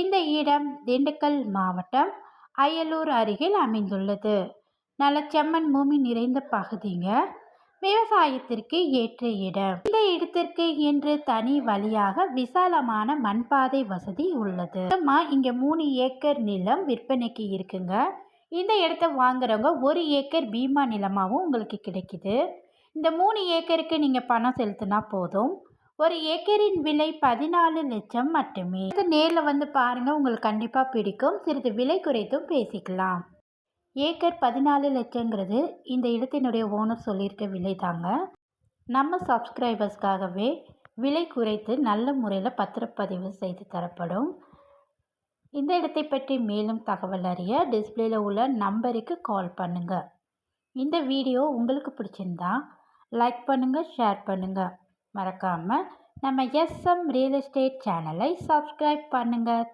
இந்த இடம் திண்டுக்கல் மாவட்டம் அயலூர் அருகில் அமைந்துள்ளது. நல்ல பூமி நிறைந்த பகுதிங்க. விவசாயத்திற்கு ஏற்ற இடம். இந்த இடத்திற்கு என்று தனி வழியாக விசாலமான மண்பாதை வசதி உள்ளது. இங்க மூணு ஏக்கர் நிலம் விற்பனைக்கு இருக்குங்க. இந்த இடத்த வாங்குறவங்க ஒரு ஏக்கர் பீமா நிலமாகவும் உங்களுக்கு கிடைக்குது. இந்த மூணு ஏக்கருக்கு நீங்கள் பணம் செலுத்தினா போதும். ஒரு ஏக்கரின் விலை பதினாலு லட்சம் மட்டுமே. இது நேரில் வந்து பாருங்கள் உங்களுக்கு கண்டிப்பாக பிடிக்கும். சிறிது விலை குறைத்தும் பேசிக்கலாம். ஏக்கர் பதினாலு லட்சங்கிறது இந்த இடத்தினுடைய ஓனர் சொல்லியிருக்க விலை தாங்க. நம்ம சப்ஸ்கிரைபர்ஸ்க்காகவே விலை குறைத்து நல்ல முறையில் பத்திரப்பதிவு செய்து தரப்படும். இந்த இடத்தை பற்றி மேலும் தகவல் அறிய டிஸ்பிளேல உள்ள நம்பருக்கு கால் பண்ணுங்கள் இந்த வீடியோ உங்களுக்கு பிடிச்சிருந்தா லைக் பண்ணுங்கள் ஷேர் பண்ணுங்கள் மறக்காமல் நம்ம எஸ்எம் ரியல் எஸ்டேட் சேனலை சப்ஸ்கிரைப் பண்ணுங்கள்